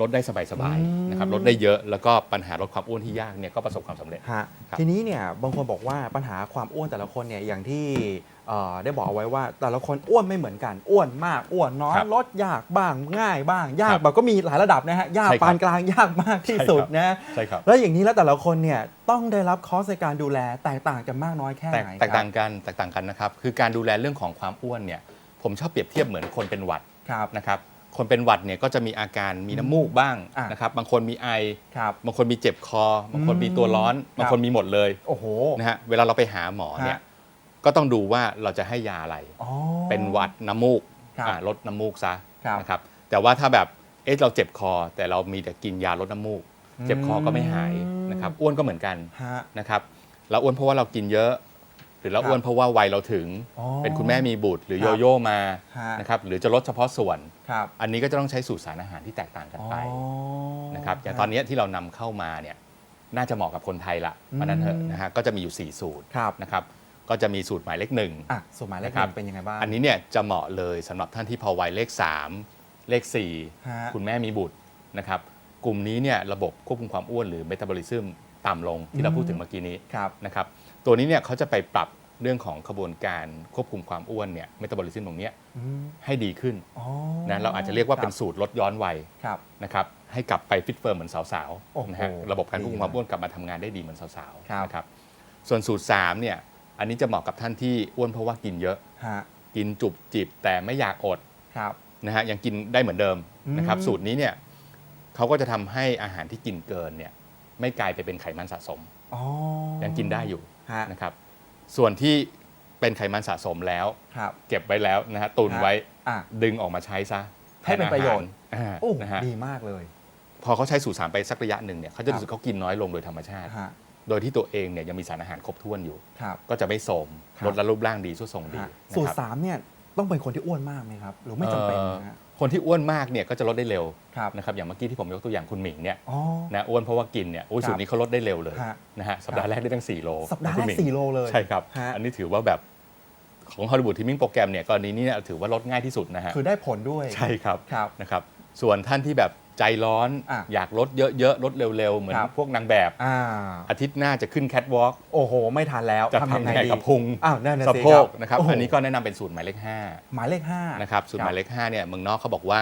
ลดได้สบายอืม ๆนะครับลดได้เยอะแล้วก็ปัญหาลดความอ้วนที่ยากเนี่ยก็ประสบความสำเร็จ ฮะครับ ทีนี้เนี่ยบางคนบอกว่าปัญหาความอ้วนแต่ละคนเนี่ยอย่างที่เอ่อได้บอกเอาไว้ว่า แต่ละคนอ้วนไม่เหมือนกันอ้วนมากอ้วนน้อยครับลดยากบ้างง่ายบ้าง ยาคกรับแบบก็มีหลายระดับนะฮะยากใช่ครับปานกลางยากมากที่ใช่สุดครับนะ ใช่ครับ แล้วอย่างนี้แล้วแต่ละคนเนี่ยต้องได้รับคอร์สในการดูแลแตกต่างกันมากน้อยแค่แตกไหนแตกครัต่างกันแตกต่างกันนะครับ คือการดูแลเรื่องของความอ้วนเนี่ย ผมชอบเปรียบเทียบเหมือนคนเป็นหวัดครับ นะครับ คนเป็นหวัดเนี่ยก็จะมีอาการมีน้ำมูกบ้างอะนะครับบางคนมีไอครับบางคนมีเจ็บคอ บางคนมีตัวร้อนครับบางคนมีหมดเลยโอ้โห นะฮะเวลาเราไปหาหมอเนี่ยฮะก็ต้องดูว่าเราจะให้ยาอะไร อ๋อ เป็นหวัดน้ำมูกครับอ่าลดน้ำมูกซะครับนะครับแต่ว่าถ้าแบบเอ๊ะเราเจ็บคอ แต่เรามีแต่กินยาลดน้ำมูก เจ็บคอก็ไม่หายอืมนะครับอ้วนก็เหมือนกันฮะ นะครับเราอ้วนเพราะว่าเรากินเยอะห รือเราครับอ้วนเพราะว่าวัยเราถึงอ๋อเป็นคุณแม่มีบุตรหรือครัโยบโย่มาฮะ นะครับหรือจะลดเฉพาะส่วน ครับอันนี้ก็จะต้องใช้สูตรสารอาหารที่แตกต่างกันไปอ๋อ นะครับอย่างตอนนี้ที่เรานำเข้ามาเนี่ยน่าจะเหมาะกับคนไทยละเพราะฉะนั้นเถอะนะฮะก็จะมีอยู่ 4 สูตรครับนะครับก็จะมีสูตรหมายเลขหนึ่ง อะสูตรหมายเลขนะครับหนึ่งเป็นยังไงบ้างอันนี้เนี่ยจะเหมาะเลยสำหรับท่านที่พอวัยเลข 3 เลข ฮะ4 คุณแม่มีบุตรนะครับกลุ่มนี้เนี่ยระบบควบคุมความอ้วนหรือเมตาบอลิซึมต่ำลงที่เราพูดถึงเมื่อกี้นี้ ครับ นะครับ ตัวนี้เนี่ยเขาจะไปปรับเรื่องของกระบวนการควบคุมความอ้วนเนี่ยเมตาบอลิซึมตรงเนี้ยอืมให้ดีขึ้นอ๋อนะเราอาจจะเรียกว่าเป็นคบสูตรลดย้อนวัยครับนะครับให้กลับไปฟิตเฟิร์มเหมือนสาวโอ้โหๆนะฮะระบบการควบคุมความดีมากอ้วนกลับมาทำงานได้ดีเหมือนสาวครับๆนะครับส่วนสูตร3เนี่ยอันนี้จะเหมาะกับท่านที่อ้วนเพราะว่ากินเยอะฮะกินจุบจิบแต่ไม่อยากอดครับนะฮะยังกินได้เหมือนเดิมนะครับอืมสูตรนี้เนี่ยเขาก็จะทำให้อาหารที่กินเกินเนี่ย ไม่กลายไปเป็นไขมันสะสม อ๋อ ยังกินได้อยู่ฮะ นะครับ ส่วนที่เป็นไขมันสะสมแล้ว ครับ เก็บไว้แล้วนะฮะตุนไว้อะ ดึงออกมาใช้ซะให้เป็นประโยชน์ แทอาหารโอ้อ่านะฮะดีมากเลย พอเขาใช้สูตรสามไปสักระยะหนึ่งเนี่ยเขาจะครับรู้สึกเขากินน้อยลงโดยธรรมชาติ ฮะ โดยที่ตัวเองเนี่ยยังมีสารอาหารครบถ้วนอยู่ ครับ ก็จะไม่โสมครับ ลดและรูปร่างดีสุดทรงดีฮะนะสูตครรับ สามเนี่ยต้องเป็นคนที่อ้วนมากไหมครับ หรือไม่จำเป็นนะฮะเอ่อ คนที่อ้วนมากเนี่ยก็จะลดได้เร็วครับนะครับอย่างเมื่อกี้ที่ผมยกตัวอย่างคุณหมิงเนี่ยอ๋อ นะอ้วนเพราะว่ากินเนี่ยโอ้ยครับสูตรนี้เขาลดได้เร็วเลยฮะนะฮะสัปดาห์แรกได้ตั้ง4โลสัปดาห์คุแรณกหมิงสี่โลเลยใช่ครับ ฮะ อันนี้ถือว่าแบบของฮอลลีวูดทีมิ่งโปรแกรมเนี่ยกรณีนี้เนี่ยถือว่าลดง่ายที่สุดนะฮะคือได้ผลด้วย ใช่ครับครับ นะครับส่วนท่านที่แบบ ใจร้อนอะอยากลดเยอะๆลดเร็วๆ เหมือนครับ พวกนางแบบ อ่า อาทิตย์หน้าจะขึ้นแคทวอล์กโอ้โห ไม่ทันแล้วจะทำทำยังยังไงไงดีกับพุงอ้าวนั่นน่ะสะสิโพครักบนะครับโโหอันนี้ก็แนะนำเป็นสูตรหมายเลขหมายเลขห้า5นะครับสูตรหมายเลข5เนี่ยเมืองนอกเขาบอกว่า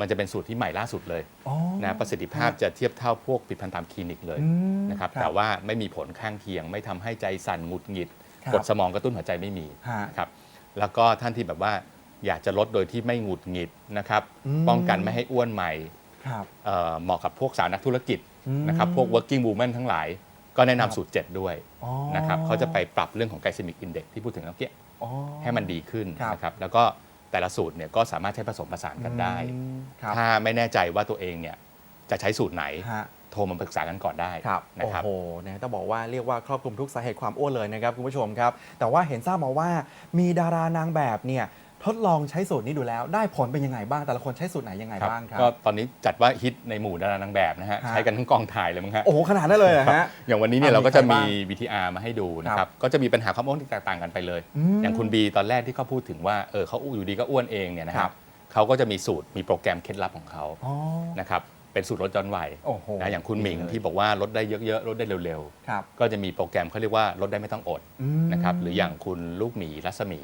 มันจะเป็นสูตรที่ใหม่ล่าสุดเลยอ๋อ นะประสิทธิภาพจะเทียบเท่าพวกผลิตภัณฑ์ตามคลินิกเลยอืมนะครับแต่ว่าไม่มีผลข้างเคียง ไม่ทำให้ใจสั่นหงุดหงิดครับกดสมองกระตุ้นหัวใจไม่มีฮะนะครับแล้วก็ท่านที่แบบว่าอยากจะลดโดยที่ไม่หงุดหงิดนะครับอืมป้องกันไม่ให้อ้วนใหม่ครับ เอ่อเหมาะกับพวกสาวนักธุรกิจอืมนะครับพวก working woman ทั้งหลาย ก็แนะครับนำสูตร 7 ด้วยอ๋อนะครับเขาจะไปปรับเรื่องของ glycemic index ที่พูดถึงเมื่อกี้อ๋อให้มันดีขึ้นครับนะครับแล้วก็แต่ละสูตรเนี่ยก็สามารถใช้ผสมผสานกันได้อืมครับถ้าไม่แน่ใจว่าตัวเองเนี่ยจะใช้สูตรไหนฮะโทรมาปรึกษากันก่อนได้ครับนะครับโอ้โหนะต้องบอกว่าเรียกว่าครอบคลุมทุกสาเหตุความอ้วนเลยนะครับคุณผู้ชมครับ แต่ว่าเห็นทราบมาว่ามีดารานางแบบเนี่ย ทดลองใช้สูตรนี้ดูแล้ว ได้ผลเป็นยังไงบ้างแต่ละคนใช้สูตรไหนยังไงครับบ้างครับก็ตอนนี้จัดว่าฮิตในหมู่ดารานางแบบนะฮะฮะ ใช้กันทั้งกองถ่ายเลยมั้งฮะ โอ้โหขนาดนั้นเลยเหรอฮะ อย่างวันนี้เนี่ยอะเราก็จะมี มีใครบ้าง VTR มาให้ดูนะคครัรับบก็จะมีปัญหาความอ้วนที่แตกต่างกันไปเลย อืมอย่างคุณบีตอนแรกที่เขาพูดถึงว่าเออเขาอยู่ดีก็อ้วนเองเนี่ยนะคครัรับบ เขาก็จะมีสูตรมีโปรแกรมเคล็ดลับของเขาอ๋อ นะครับเป็นสูตรลดย้อนวัยโอ้โหนะอย่างคุณหมิงดีเลย ที่บอกว่าลดได้เยอะๆลดได้เร็วครับๆ ก็จะมีโปรแกรมเขาเรียกว่าลดได้ไม่ต้องอดอืม นะครับหรืออย่างคุณลูกหมีรัศมี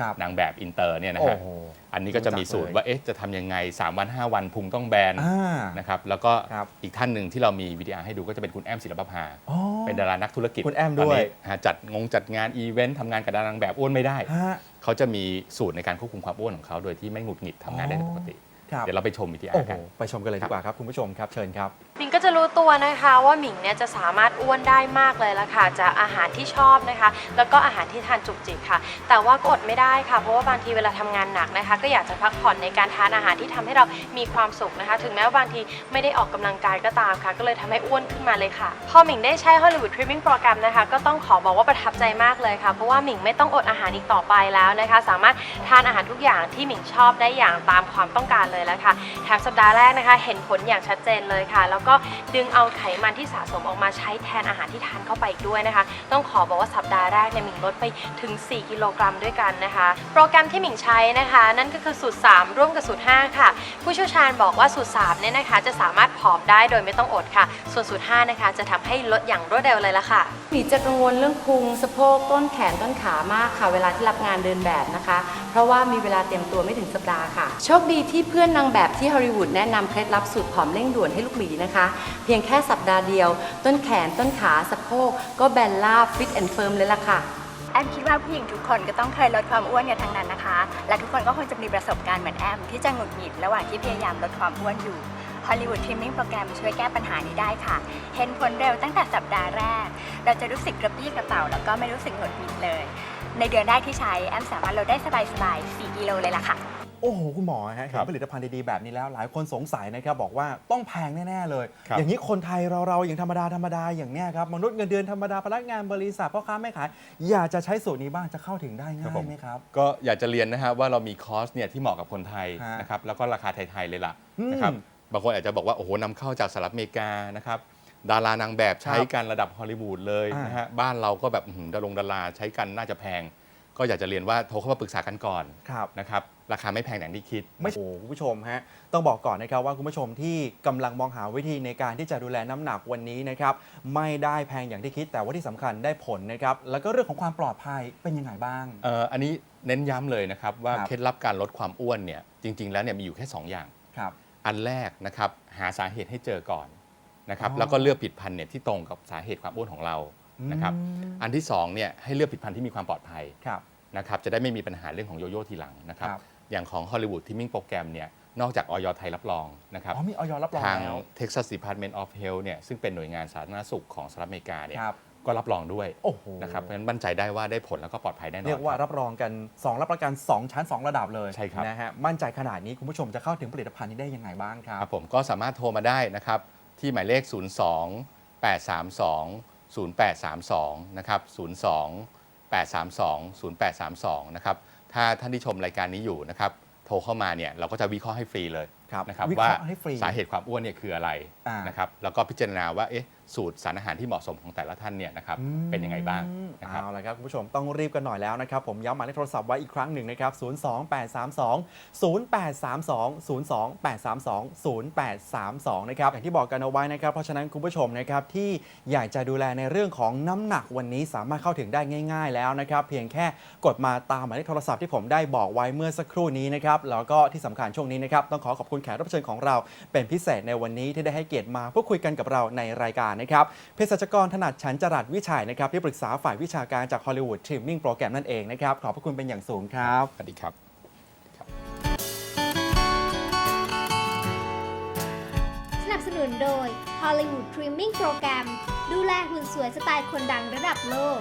ครับนางแบบอินเตอร์เนี่ยนะโอ้ฮะโหอันนี้ก็จะมีสูตรรู้จักเลยว่าเอ๊ะจะทำยังไง 3 วัน 5 วันพุงต้องแบนอ่านะครับแล้วก็ครับอีกท่านหนึ่งที่เรามีวิดีอาร์ให้ดูก็จะเป็นคุณแอมศิลปภา อ๋อเป็นดารานักธุรกิจคุณแอมตนด้วยนี้ฮะจัดงงจัดงานอีเวนต์ทำงานกับดารานางแบบอ้วนไม่ได้ ฮะ เขาจะมีสูตรในการควบคุมความอ้วนของเขาโดยที่ไม่หงุดหงิดทำงานได้ปกติ ครับ เดี๋ยวเราไปชมวิดีอาโอ้ร์โห กัน ไปชมกันเลยดีกว่าครับ คุณผู้ชมครับ เชิญครับ หมิงก็จะรู้ตัวนะคะว่าหมิงเนี่ยจะสามารถอ้วนได้มากเลยละค่ะจากอาหารที่ชอบนะคะ แล้วก็อาหารที่ทานจุกจิกค่ะ แต่ว่าก็อดไม่ได้ค่ะ เพราะว่าบางทีเวลาทำงานหนักนะคะ ก็อยากจะพักผ่อนในการทานอาหารที่ทำให้เรามีความสุขนะคะ ถึงแม้ว่าบางทีไม่ได้ออกกำลังกายก็ตามค่ะ ก็เลยทำให้อ้วนขึ้นมาเลยค่ะ พอหมิงได้ใช้ Hollywood Trimming Program นะคะ ก็ต้องขอบอกว่าประทับใจมากเลยค่ะ เพราะว่าหมิงไม่ต้องอดอาหารอีกต่อไปแล้วนะคะ สามารถทานอาหารทุกอย่างที่หมิงชอบได้อย่างตามความต้องการเลยเลยละค่ะแถมสัปดาห์แรกนะคะ เห็นผลอย่างชัดเจนเลยค่ะ แล้วก็ดึงเอาไขมันที่สะสมออกมาใช้แทนอาหารที่ทานเข้าไปอีกด้วยนะคะ ต้องขอบอกว่าสัปดาห์แรกเนี่ยหมิงลดไปถึง 4 กิโลกรัมด้วยกันนะคะ โปรแกรมที่หมิงใช้นะคะ นั่นก็คือสูตร 3 ร่วมกับสูตร 5 ค่ะ ผู้เชี่ยวชาญบอกว่าสูตร3เนี่ยนะคะ จะสามารถผอมได้โดยไม่ต้องอดค่ะ ส่วนสูตร5นะคะจะทำให้ลดอย่างรวดเร็วเลยละค่ะหมีจะกังวลเรื่องพุงสะโพกต้นแขนต้นขามากค่ะ เวลาที่รับงานเดินแบบนะคะ เพราะว่ามีเวลาเตรียมตัวไม่ถึงสัปดาห์ค่ะ โชคดีที่เพื่อนนางแบบที่ฮอลลีวูดแนะนำเคล็ดลับสูตรผอมเร่งด่วนให้ลูกหมีนะคะ เพียงแค่สัปดาห์เดียว ต้นแขนต้นขาสะโพกก็แบนราบฟิตแอนด์เฟิร์มเลยล่ะค่ะ แอมคิดว่าผู้หญิงทุกคนก็ต้องเคยลดความอ้วนกันทั้งนั้นนะคะ และทุกคนก็คงจะมีประสบการณ์เหมือนแอมที่จะหงุดหงิดระหว่างที่พยายามลดความอ้วนอยู่ ฮอลลีวูดทริมมิ่งโปรแกรมช่วยแก้ปัญหานี้ได้ค่ะ เห็นผลเร็วตั้งแต่สัปดาห์แรก เราจะรู้สึกกระปรี้กระเป๋า แล้วก็ไม่รู้สึกหงุดหงิดเลย ในเดือนแรกที่ใช้แอมสามารถลดได้สบายๆ 4 กิโลเลยล่ะค่ะ โอ้โห คุณหมอฮะคเห็รันบผลิตภัณฑ์ดีๆ แบบนี้แล้ว หลายคนสงสัยนะครับ บอกว่าต้องแพงแน่ ๆ เลย ครับอย่างนี้คนไทยเราเราอย่างธรรมดาธรรมดาอย่างเนี้ยครับ มนุษย์เงินเดือนธรรมดาพนักงานบริษัทพ่อค้าแม่ขาย อยากจะใช้สูตรนี้บ้างจะเข้าถึงได้ง่ายไหมครับ ก็อยากจะเรียนนะฮะว่าเรามีคอร์สเนี่ยที่เหมาะกับคนไทยฮะนะครับแล้วก็ราคาไทย ๆ เลยล่ะอืมนะครับบางคนอาจจะบอกว่า โอ้โหนำเข้าจากสหรัฐอเมริกานะครับ ดารานางแบบใช้กันระดับฮอลลีวูดเลยอ่านนะฮะบ้านเราก็แบบอื้อหือดารงดาราใช้กันน่าจะแพง ก็อยากจะเรียนว่าโทรเข้ามาปรึกษากันก่อนครับ นะครับราคาไม่แพงอย่างที่คิด ไม่โอ้คุณผู้ชมฮะต้องบอกก่อนนะครับว่าคุณผู้ชมที่กำลังมองหาวิธีในการที่จะดูแลน้ำหนักวันนี้นะครับไม่ได้แพงอย่างที่คิดแต่ว่าที่สำคัญได้ผลนะครับแล้วก็เรื่องของความปลอดภัยเป็นยังไงบ้าง เอ่ออันนี้เน้นย้ำเลยนะครับว่าครับ เคล็ดลับการลดความอ้วนเนี่ยจริง ๆ แล้วเนี่ยมีอยู่แค่ 2 อย่าง ครับ อันแรกนะครับหาสาเหตุให้เจอก่อนนะครับอ๋อแล้วก็เลือกผลิดพันธุ์เนี่ยที่ตรงกับสาเหตุความอ้วนของเรานะครับอืมอันที่2เนี่ยให้เลือกผลิดพันธุ์ที่มีความปลอดภัยครับนะครับจะได้ไม่มีปัญหาเรื่องของโยโย่ทีหลังนะครับครับอย่างของ Hollywood Teaming โปรแกรมเนี่ยนอกจากออยไทยรับรองนะครับอ๋อมีออยรับรองทางแล้ว Texas Department of Health เนี่ยซึ่งเป็นหน่วยงานสาธารณสุขของสหรัฐอเมริกาเนี่ยครับ ก็รับรองด้วยโอ้โห นะครับเพราะฉะนั้นมั่นใจได้ว่าได้ผลแล้วก็ปลอดภัยแน่นอนเรียกว่าคบ รับรองกัน 2 รับประกัน 2 ชั้น 2 ระดับเลยใช่ครับ นะฮะมั่นใจขนาดนี้คุณผู้ชมจะเข้าถึงผลิตภัณฑ์นี้ได้ยังไงบ้างครัครับบผมก็สามารถโทรมาได้นะครับ ที่หมายเลข 02 832 0832 นะครับ 02 832 0832 นะครับ ถ้าท่านที่ชมรายการนี้อยู่นะครับ โทรเข้ามาเนี่ยเราก็จะวิเคราะห์ให้ฟรีเลยครับ นะครับวิเคว่าราะห์ให้ฟรีสาเหตุความอ้วนเนี่ยคืออะไรอ่านนะครับแล้วก็พิจารณาว่าเอ๊ะสูตรสารอาหารที่เหมาะสมของแต่ละท่านเนี่ยนะครับเป็นยังไงบ้างนะครับเอาละครับคุณผู้ชมต้องรีบกันหน่อยแล้วนะครับ ผมย้ำหมายเลขโทรศัพท์ไว้อีกครั้งหนึ่งนะครับ 02832 0832 02832 0832 นะครับอย่างที่บอกกันเอาไว้นะครับ เพราะฉะนั้นคุณผู้ชมนะครับที่อยากจะดูแลในเรื่องของน้ำหนักวันนี้สามารถเข้าถึงได้ง่าย ๆ แล้วนะครับ เพียงแค่กดมาตามหมายเลขโทรศัพท์ที่ผมได้บอกไว้เมื่อสักครู่นี้นะครับแล้วก็ที่สำคัญช่วงนี้นะครับต้องขอขอบคุณแขกรับเชิญของเราเป็นพิเศษในวันนี้ที่ได้ให้เกียรติมาพูดคุยกันกับเราในรายการนะครับเภสัชกรถนัดฉันจรัสวิชัยนะครับที่ปรึกษาฝ่ายวิชาการจากฮอลลีวูดทริมมิ่งโปรแกรมนั่นเองนะครับขอบพระคุณเป็นอย่างสูงครับสวัสดีครับสนับสนุนโดย Hollywood Dreaming Program ดูแลหุ่นสวยสไตล์คนดังระดับโลก